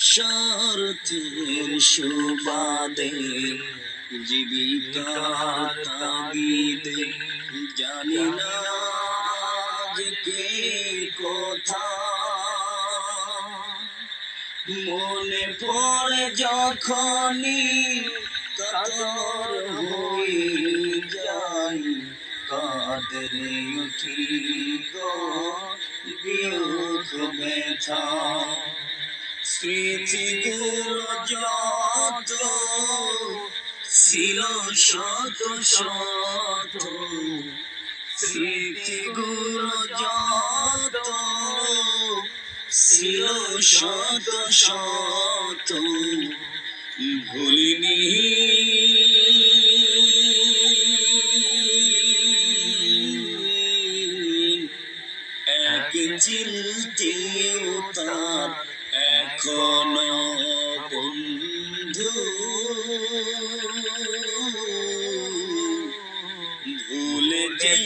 স্বার্থের সুবাদে জীবিকার জানি না কে কোথা। মনে পড়ে যখনই কাতর হয়ে যাই, কাদরে উঠি গো বিয়োগ ব্যথা। স্মৃতিগুলো যত ছিল শত শত স্মৃতিগুলো যত ছিল শত শত ভুলিনি। এক তার এখনও বন্ধু ভুলে যে